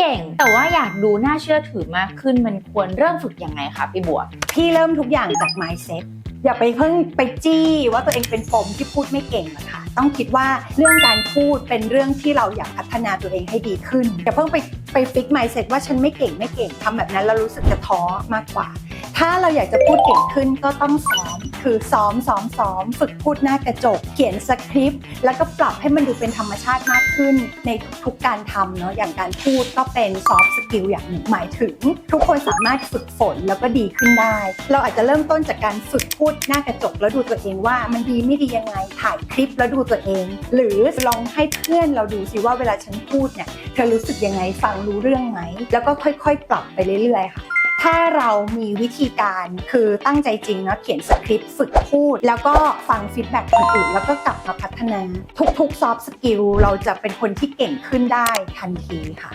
เก่ง แต่ว่าอยากดูน่าเชื่อถือมากขึ้นมันควรเริ่มฝึกยังไงคะพี่บัว พี่เริ่มทุกอย่างจาก mindset อย่าไปเพิ่งไปจี้ว่าตัวเองเป็นปมที่พูดไม่เก่งนะคะต้องคิดว่าเรื่องการพูดเป็นเรื่องที่เราอยากพัฒนาตัวเองให้ดีขึ้นอย่าเพิ่งไปไปฟิกไมเซ็ตว่าฉันไม่เก่งไม่เก่งทำแบบนั้นเรารู้สึกจะท้อมากกว่า ถ้าเราอยากจะพูดเก่งขึ้นก็ต้องซ้อม คือซ้อมซ้อมซ้อม ฝึกพูดหน้ากระจก เขียนสคริปต์ แล้วก็ปรับให้มันดูเป็นธรรมชาติมากขึ้นในทุกๆการทำเนาะ อย่างการพูดก็เป็นซอฟต์สกิลอย่างหนึ่งหมายถึง ทุกคนสามารถฝึกฝนแล้วก็ดีขึ้นได้ เราอาจจะเริ่มต้นจากการฝึกพูดหน้ากระจก แล้วดูตัวเองว่ามันดีไม่ดียังไง ถ่ายคลิปแล้วดูตัวเอง หรือลองให้เพื่อนเราดูสิว่าเวลาฉันพูดเนี่ย เธอรู้สึกยังไง ฟังรู้เรื่องไหม แล้วก็ค่อย ๆ ปรับไปเรื่อยๆค่ะ ถ้าเรามีวิธีการคือตั้งใจจริงเนาะเขียนสคริปต์ฝึกพูด แล้วก็ฟังฟีดแบ็กคนอื่นแล้วก็กลับมาพัฒนา ทุกๆซอฟต์สกิลเราจะเป็นคนที่เก่งขึ้นได้ทันทีค่ะ